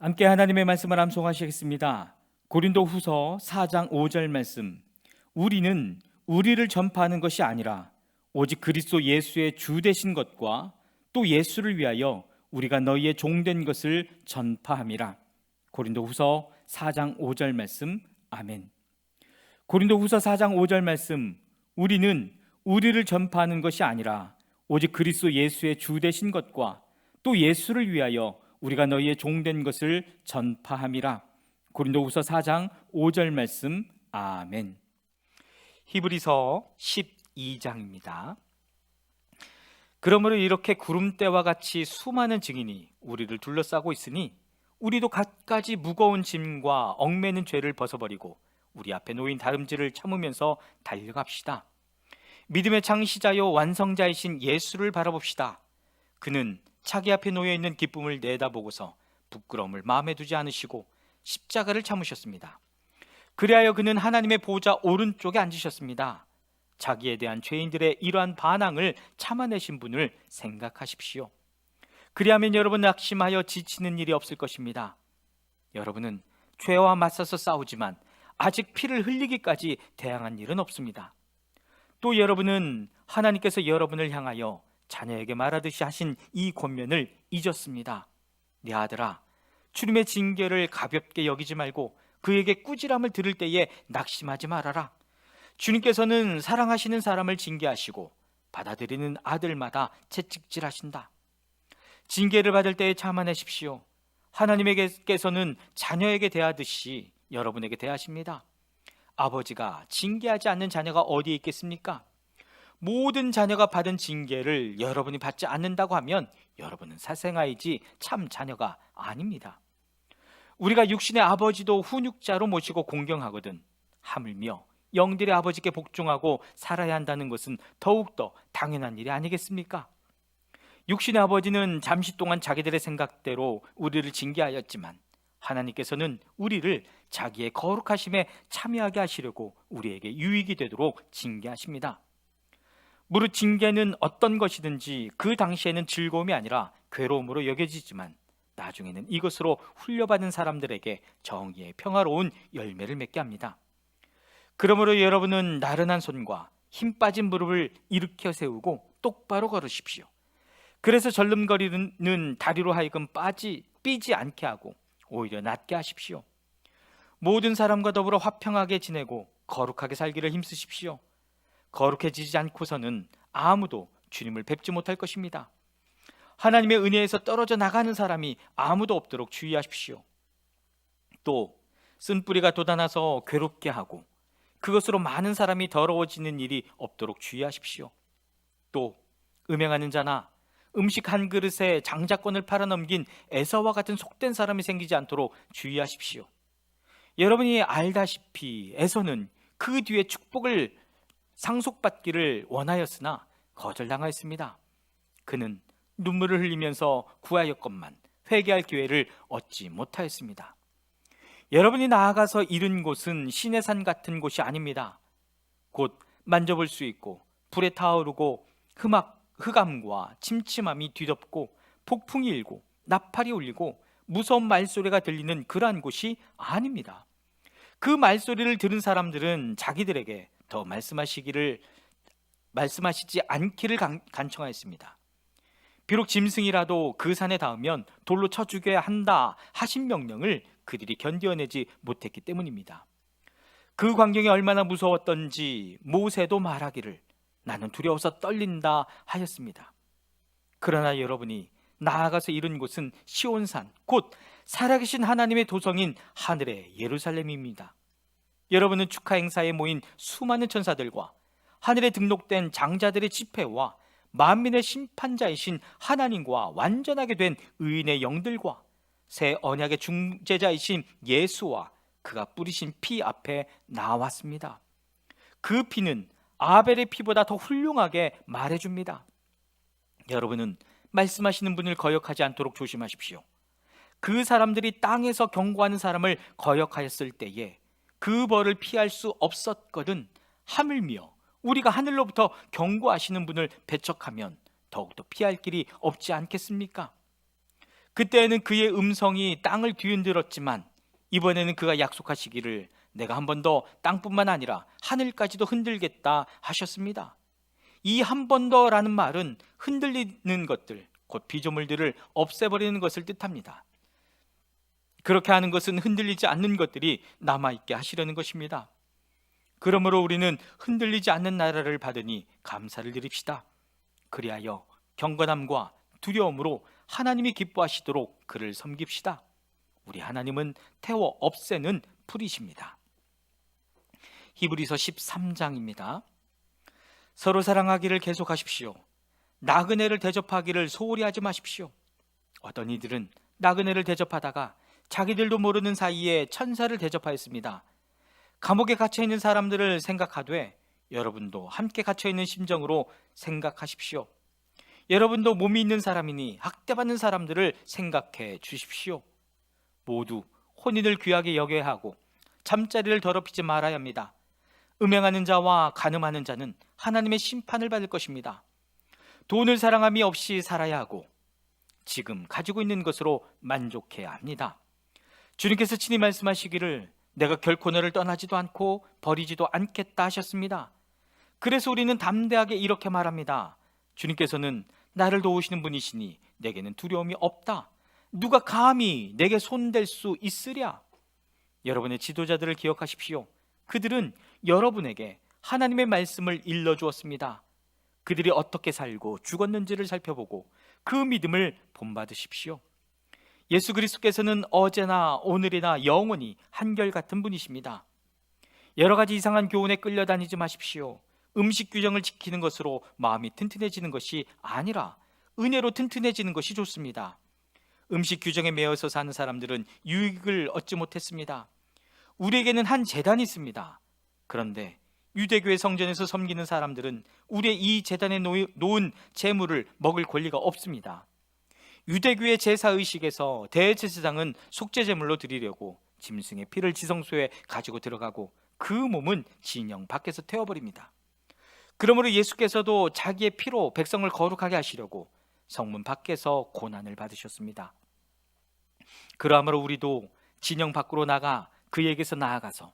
함께 하나님의 말씀을 암송하시겠습니다. 고린도 후서 4장 5절 말씀. 우리는 우리를 전파하는 것이 아니라 오직 그리스도 예수의 주 되신 것과 또 예수를 위하여 우리가 너희의 종된 것을 전파함이라. 고린도 후서 4장 5절 말씀. 아멘. 고린도 후서 4장 5절 말씀. 우리는 우리를 전파하는 것이 아니라 오직 그리스도 예수의 주 되신 것과 또 예수를 위하여 우리가 너희의 종된 것을 전파함이라. 고린도후서 4장 5절 말씀. 아멘. 히브리서 12장입니다. 그러므로 이렇게 구름대와 같이 수많은 증인이 우리를 둘러싸고 있으니 우리도 갖가지 무거운 짐과 얽매는 죄를 벗어버리고 우리 앞에 놓인 다름질을 참으면서 달려갑시다. 믿음의 창시자요 완성자이신 예수를 바라봅시다. 그는 자기 앞에 놓여 있는 기쁨을 내다보고서 부끄러움을 마음에 두지 않으시고 십자가를 참으셨습니다. 그리하여 그는 하나님의 보좌 오른쪽에 앉으셨습니다. 자기에 대한 죄인들의 이러한 반항을 참아내신 분을 생각하십시오. 그리하면 여러분 낙심하여 지치는 일이 없을 것입니다. 여러분은 죄와 맞서서 싸우지만 아직 피를 흘리기까지 대항한 일은 없습니다. 또 여러분은 하나님께서 여러분을 향하여 자녀에게 말하듯이 하신 이 권면을 잊었습니다. 내 아들아, 주님의 징계를 가볍게 여기지 말고 그에게 꾸지람을 들을 때에 낙심하지 말아라. 주님께서는 사랑하시는 사람을 징계하시고 받아들이는 아들마다 채찍질하신다. 징계를 받을 때에 참아내십시오. 하나님에게서는 자녀에게 대하듯이 여러분에게 대하십니다. 아버지가 징계하지 않는 자녀가 어디에 있겠습니까? 모든 자녀가 받은 징계를 여러분이 받지 않는다고 하면 여러분은 사생아이지 참 자녀가 아닙니다. 우리가 육신의 아버지도 훈육자로 모시고 공경하거든 하물며 영들의 아버지께 복종하고 살아야 한다는 것은 더욱더 당연한 일이 아니겠습니까? 육신의 아버지는 잠시 동안 자기들의 생각대로 우리를 징계하였지만 하나님께서는 우리를 자기의 거룩하심에 참여하게 하시려고 우리에게 유익이 되도록 징계하십니다. 무릇 징계는 어떤 것이든지 그 당시에는 즐거움이 아니라 괴로움으로 여겨지지만 나중에는 이것으로 훈려받은 사람들에게 정의의 평화로운 열매를 맺게 합니다. 그러므로 여러분은 나른한 손과 힘 빠진 무릎을 일으켜 세우고 똑바로 걸으십시오. 그래서 절름거리는 다리로 하여금 빠지 삐지 않게 하고 오히려 낫게 하십시오. 모든 사람과 더불어 화평하게 지내고 거룩하게 살기를 힘쓰십시오. 거룩해지지 않고서는 아무도 주님을 뵙지 못할 것입니다. 하나님의 은혜에서 떨어져 나가는 사람이 아무도 없도록 주의하십시오. 또 쓴뿌리가 돋아나서 괴롭게 하고 그것으로 많은 사람이 더러워지는 일이 없도록 주의하십시오. 또 음행하는 자나 음식 한 그릇에 장자권을 팔아넘긴 에서와 같은 속된 사람이 생기지 않도록 주의하십시오. 여러분이 알다시피 에서는 그 뒤에 축복을 상속받기를 원하였으나 거절당하였습니다. 그는 눈물을 흘리면서 구하였건만 회개할 기회를 얻지 못하였습니다. 여러분이 나아가서 이른 곳은 신의 산 같은 곳이 아닙니다. 곧 만져볼 수 있고 불에 타오르고 흠악, 흑암과 침침함이 뒤덮고 폭풍이 일고 나팔이 울리고 무서운 말소리가 들리는 그러한 곳이 아닙니다. 그 말소리를 들은 사람들은 자기들에게 더 말씀하시기를 말씀하시지 않기를 간, 간청하였습니다. 비록 짐승이라도 그 산에 닿으면 돌로 쳐 죽여야 한다 하신 명령을 그들이 견뎌내지 못했기 때문입니다. 그 광경이 얼마나 무서웠던지 모세도 말하기를 나는 두려워서 떨린다 하였습니다. 그러나 여러분이 나아가서 이른 곳은 시온산 곧 살아계신 하나님의 도성인 하늘의 예루살렘입니다. 여러분은 축하 행사에 모인 수많은 천사들과 하늘에 등록된 장자들의 집회와 만민의 심판자이신 하나님과 완전하게 된 의인의 영들과 새 언약의 중재자이신 예수와 그가 뿌리신 피 앞에 나왔습니다. 그 피는 아벨의 피보다 더 훌륭하게 말해줍니다. 여러분은 말씀하시는 분을 거역하지 않도록 조심하십시오. 그 사람들이 땅에서 경고하는 사람을 거역하였을 때에 그 벌을 피할 수 없었거든 하물며 우리가 하늘로부터 경고하시는 분을 배척하면 더욱더 피할 길이 없지 않겠습니까? 그때는 그의 음성이 땅을 뒤흔들었지만 이번에는 그가 약속하시기를 내가 한 번 더 땅뿐만 아니라 하늘까지도 흔들겠다 하셨습니다. 이 한 번 더라는 말은 흔들리는 것들, 곧 피조물들을 없애버리는 것을 뜻합니다. 그렇게 하는 것은 흔들리지 않는 것들이 남아있게 하시려는 것입니다. 그러므로 우리는 흔들리지 않는 나라를 받으니 감사를 드립시다. 그리하여 경건함과 두려움으로 하나님이 기뻐하시도록 그를 섬깁시다. 우리 하나님은 태워 없애는 풀이십니다. 히브리서 13장입니다. 서로 사랑하기를 계속하십시오. 나그네를 대접하기를 소홀히 하지 마십시오. 어떤 이들은 나그네를 대접하다가 자기들도 모르는 사이에 천사를 대접하였습니다. 감옥에 갇혀 있는 사람들을 생각하되 여러분도 함께 갇혀 있는 심정으로 생각하십시오. 여러분도 몸이 있는 사람이니 학대받는 사람들을 생각해 주십시오. 모두 혼인을 귀하게 여겨야 하고 잠자리를 더럽히지 말아야 합니다. 음행하는 자와 간음하는 자는 하나님의 심판을 받을 것입니다. 돈을 사랑함이 없이 살아야 하고 지금 가지고 있는 것으로 만족해야 합니다. 주님께서 친히 말씀하시기를 내가 결코 너를 떠나지도 않고 버리지도 않겠다 하셨습니다. 그래서 우리는 담대하게 이렇게 말합니다. 주님께서는 나를 도우시는 분이시니 내게는 두려움이 없다. 누가 감히 내게 손댈 수 있으랴? 여러분의 지도자들을 기억하십시오. 그들은 여러분에게 하나님의 말씀을 일러 주었습니다. 그들이 어떻게 살고 죽었는지를 살펴보고 그 믿음을 본받으십시오. 예수 그리스도께서는 어제나 오늘이나 영원히 한결같은 분이십니다. 여러 가지 이상한 교훈에 끌려다니지 마십시오. 음식 규정을 지키는 것으로 마음이 튼튼해지는 것이 아니라 은혜로 튼튼해지는 것이 좋습니다. 음식 규정에 매여서 사는 사람들은 유익을 얻지 못했습니다. 우리에게는 한 재단이 있습니다. 그런데 유대교의 성전에서 섬기는 사람들은 우리의 이 재단에 놓은 재물을 먹을 권리가 없습니다. 유대교의 제사 의식에서 대제사장은 속죄 제물로 드리려고 짐승의 피를 지성소에 가지고 들어가고 그 몸은 진영 밖에서 태워버립니다. 그러므로 예수께서도 자기의 피로 백성을 거룩하게 하시려고 성문 밖에서 고난을 받으셨습니다. 그러므로 우리도 진영 밖으로 나가 그에게서 나아가서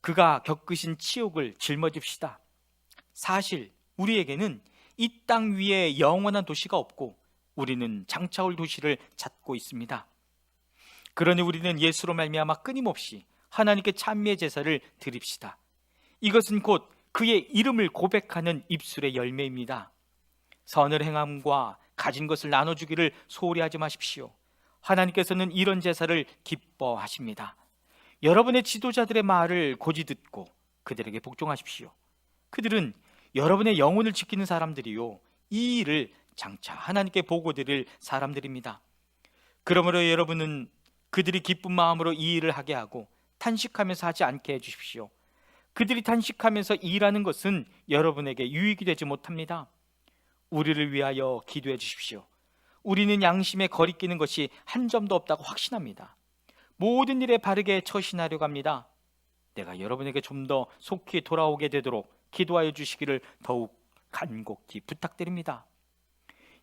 그가 겪으신 치욕을 짊어집시다. 사실 우리에게는 이 땅 위에 영원한 도시가 없고 우리는 장차올 도시를 찾고 있습니다. 그러니 우리는 예수로 말미암아 끊임없이 하나님께 찬미의 제사를 드립시다. 이것은 곧 그의 이름을 고백하는 입술의 열매입니다. 선을 행함과 가진 것을 나눠주기를 소홀히 하지 마십시오. 하나님께서는 이런 제사를 기뻐하십니다. 여러분의 지도자들의 말을 고지 듣고 그들에게 복종하십시오. 그들은 여러분의 영혼을 지키는 사람들이요. 이 일을 장차 하나님께 보고 드릴 사람들입니다. 그러므로 여러분은 그들이 기쁜 마음으로 이 일을 하게 하고 탄식하면서 하지 않게 해 주십시오. 그들이 탄식하면서 일하는 것은 여러분에게 유익이 되지 못합니다. 우리를 위하여 기도해 주십시오. 우리는 양심에 거리끼는 것이 한 점도 없다고 확신합니다. 모든 일에 바르게 처신하려고 합니다. 내가 여러분에게 좀 더 속히 돌아오게 되도록 기도하여 주시기를 더욱 간곡히 부탁드립니다.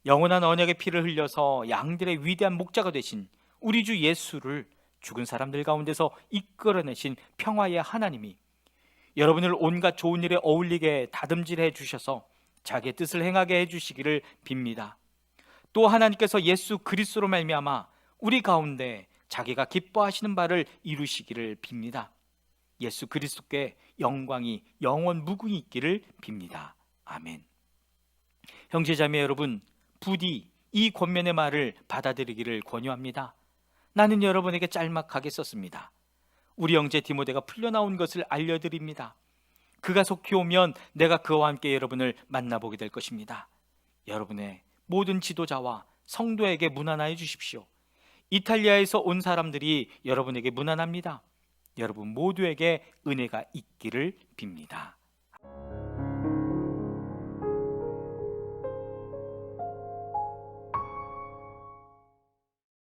영원한 언약의 피를 흘려서 양들의 위대한 목자가 되신 우리 주 예수를 죽은 사람들 가운데서 이끌어내신 평화의 하나님이 여러분을 온갖 좋은 일에 어울리게 다듬질해 주셔서 자기의 뜻을 행하게 해 주시기를 빕니다. 또 하나님께서 예수 그리스도로 말미암아 우리 가운데 자기가 기뻐하시는 바를 이루시기를 빕니다. 예수 그리스도께 영광이 영원 무궁히 있기를 빕니다. 아멘. 형제자매 여러분, 부디 이 권면의 말을 받아들이기를 권유합니다. 나는 여러분에게 짤막하게 썼습니다. 우리 형제 디모데가 풀려나온 것을 알려드립니다. 그가 속히 오면 내가 그와 함께 여러분을 만나보게 될 것입니다. 여러분의 모든 지도자와 성도에게 문안하여 주십시오. 이탈리아에서 온 사람들이 여러분에게 문안합니다. 여러분 모두에게 은혜가 있기를 빕니다.